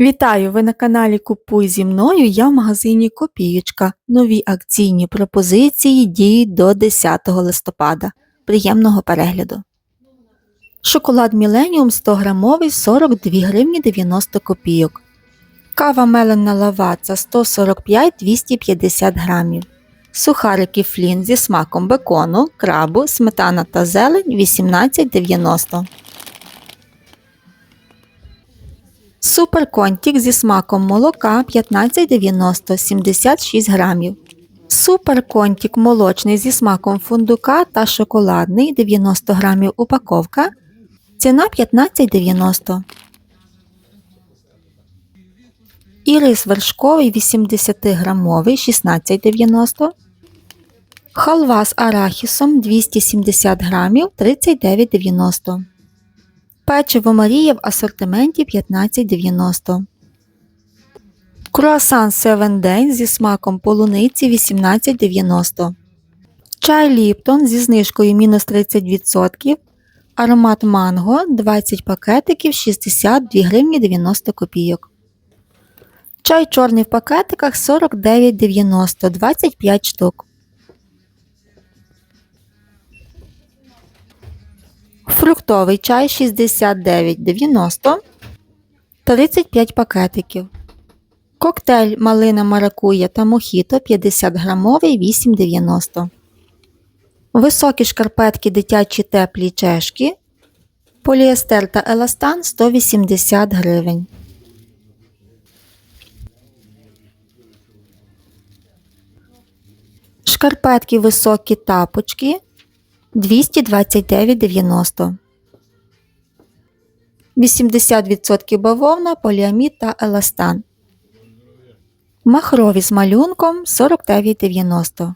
Вітаю! Ви на каналі Купуй зі мною. Я в магазині Копієчка. Нові акційні пропозиції діють до 10 листопада. Приємного перегляду. Шоколад Міленіум 100 грамовий 42 гривні 90 копійок. Кава мелена лаваца 145-250 грамів. Сухарики флін зі смаком бекону, крабу, сметана та зелень 18,90. Суперконтік зі смаком молока 15,90 76 грамів. Суперконтік молочний зі смаком фундука та шоколадний 90 грамів упаковка. Ціна 15,90. І рис вершковий 80 грамовий 16,90. Халва з арахісом 270 грамів 39,90. Печиво Марія в асортименті 15,90. Круасан 7 Day зі смаком полуниці 18,90. Чай Ліптон зі знижкою мінус 30%. Аромат манго 20 пакетиків 62 гривні 90 копійок. Чай чорний в пакетиках 49,90 25 штук. Фруктовий чай 69,90 35 пакетиків. Коктейль малина маракуя та мохіто 50 грамовий 8,90. Високі шкарпетки дитячі теплі чешки. Поліестер та еластан 180 гривень. Шкарпетки високі тапочки 229,90. 80% бавовна, поліамід та еластан. Махрові з малюнком 49,90.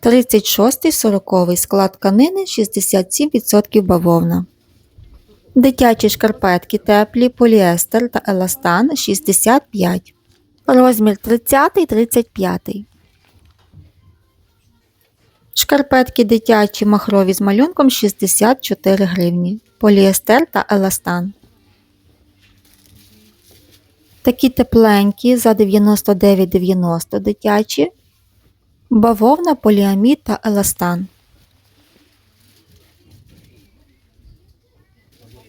36 40 склад тканини 67% бавовна. Дитячі шкарпетки теплі, поліестер та еластан 65. Розмір 30-35. Шкарпетки дитячі махрові з малюнком 64 гривні. Поліестер та еластан. Такі тепленькі за 99,90 дитячі. Бавовна, поліамід та еластан.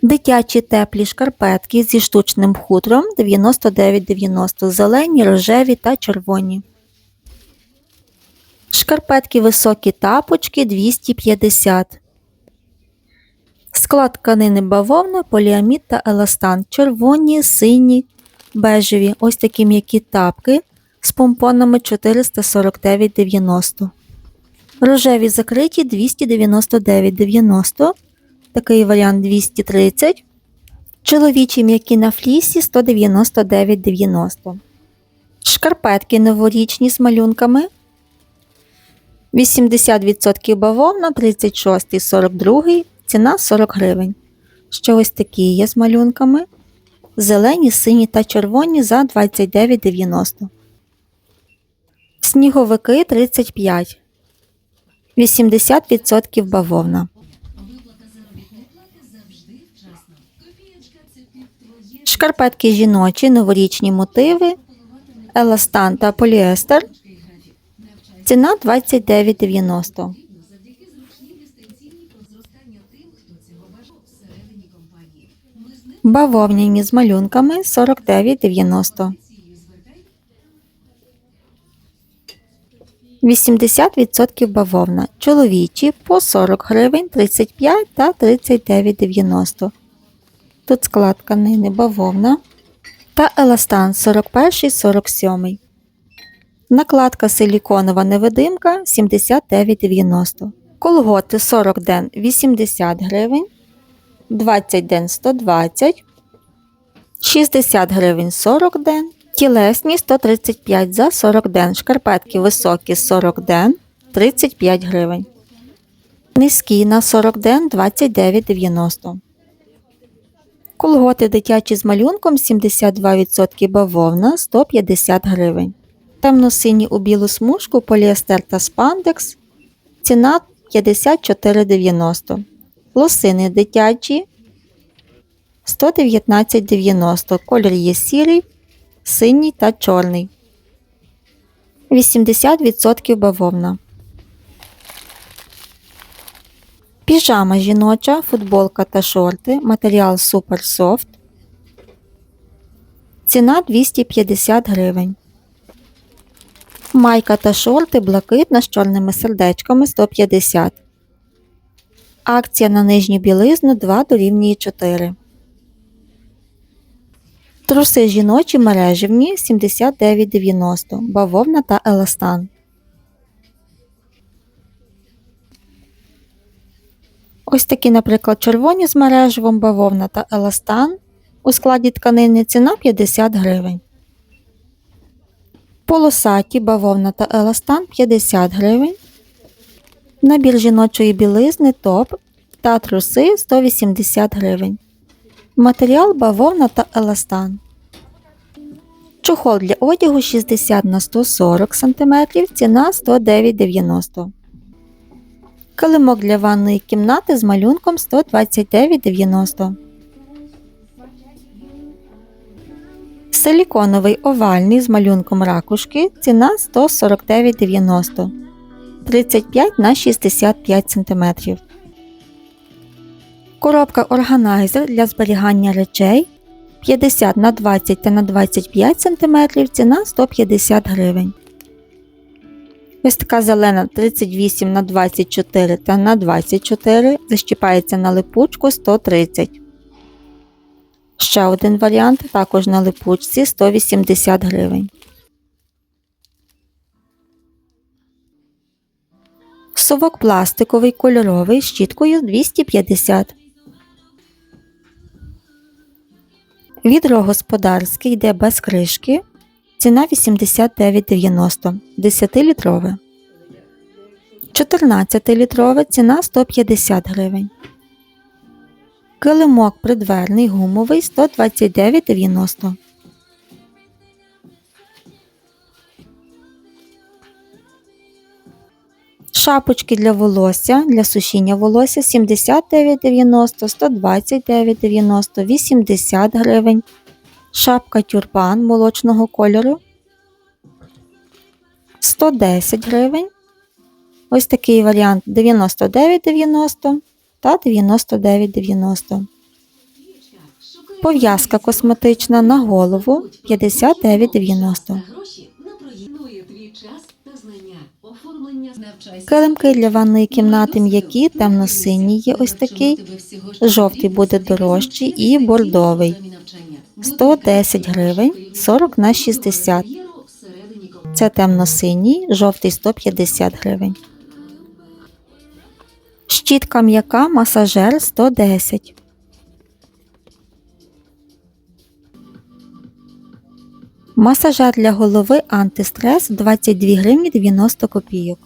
Дитячі теплі шкарпетки зі штучним хутром 99,90 зелені, рожеві та червоні. Шкарпетки високі тапочки 250. Склад тканини бавовна, поліамід та еластан. Червоні, сині, бежеві. Ось такі м'які тапки з помпонами 449,90. Рожеві закриті 299,90. Такий варіант 230. Чоловічі м'які на флісі 199,90. Шкарпетки новорічні з малюнками 80% бавовна, 36 42 ціна 40 гривень. Ще ось такі є з малюнками. Зелені, сині та червоні за 29,90. Сніговики 35. 80% бавовна. Шкарпетки жіночі, новорічні мотиви, еластан та поліестер. Ціна 29,90. Бавовняні з малюнками 49,90. 80% бавовна. Чоловічі по 40 гривень, 35 та 39,90. Тут склад тканини бавовна та еластан 41 47. Накладка силіконова невидимка 79,90. Колготи 40 ден 80 гривень. 20 ден 120, 60 гривень 40 ден. Тілесні 135 за 40 ден. Шкарпетки високі 40 ден 35 гривень. Низькі на 40 ден 29,90. Колготи дитячі з малюнком 72% бавовна 150 гривень. Темно-сині у білу смужку поліестер та спандекс. Ціна 54,90. Лосини дитячі 119,90. Колір є сірий, синій та чорний. 80% бавовна. Піжама жіноча, футболка та шорти. Матеріал Super Soft. Ціна 250 гривень. Майка та шорти блакитна з чорними сердечками 150. Акція на нижню білизну 2 дорівнює 4. Труси жіночі мережевні 79,90. Бавовна та еластан. Ось такі, наприклад, червоні з мережевом бавовна та еластан. У складі тканини ціна 50 гривень. Полосаті бавовна та еластан 50 гривень. Набір жіночої білизни топ та труси 180 гривень. Матеріал бавовна та еластан. Чохол для одягу 60 на 140 см, ціна 109,90 Килимок для ванної кімнати з малюнком 129,90 Силіконовий овальний з малюнком ракушки ціна 149,90 35 на 65 см. Коробка органайзер для зберігання речей 50 на 20 та на 25 см ціна 150 гривень. Ось така зелена 38 на 24 та на 24 защіпається на липучку 130 Ще один варіант також на липучці 180 гривень. Совок пластиковий кольоровий щіткою 250. Відро господарське йде без кришки. Ціна 89,90 10-літрове. 14-літрове ціна 150 гривень. Килимок придверний гумовий 129,90. Шапочки для волосся для сушіння волосся 79,90, 129,90, 80 гривень. Шапка тюрбан молочного кольору 110 гривень. Ось такий варіант 99,90 та 99,90. Пов'язка косметична на голову 59,90. Гроші на проїднує твій час та знання. Оформлення навчайся. Килимки для ванної кімнати м'які, темно-синій є ось такий. Жовтий буде дорожчий і бордовий. 110 гривень 40 на 60. Це темно-синій, жовтий 150 гривень. Щітка м'яка, масажер 110. Масажер для голови антистрес 22 гривні 90 копійок.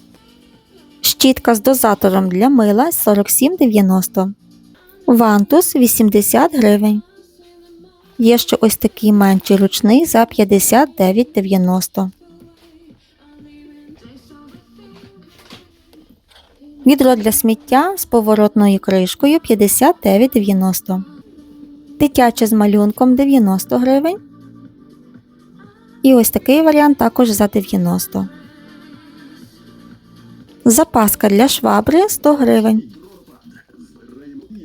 Щітка з дозатором для мила 47,90. Вантус 80 гривень. Є ще ось такий менший ручний за 59,90. Відро для сміття з поворотною кришкою 59,90. Дитяче з малюнком 90 гривень. І ось такий варіант також за 90. Запаска для швабри 100 гривень.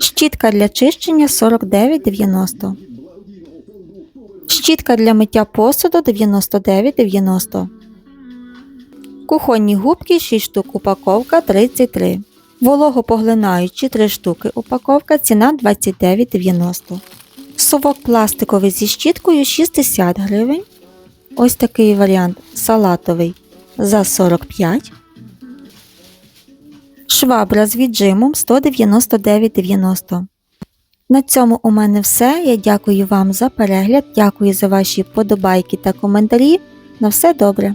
Щітка для чищення 49,90. Щітка для миття посуду 99,90. Кухонні губки 6 штук упаковка 33. Вологопоглинаючі 3 штуки упаковка ціна 29,90. Совок пластиковий зі щіткою 60 гривень. Ось такий варіант салатовий за 45. Швабра з віджимом 199,90. На цьому у мене все. Я дякую вам за перегляд, дякую за ваші вподобайки та коментарі. На все добре!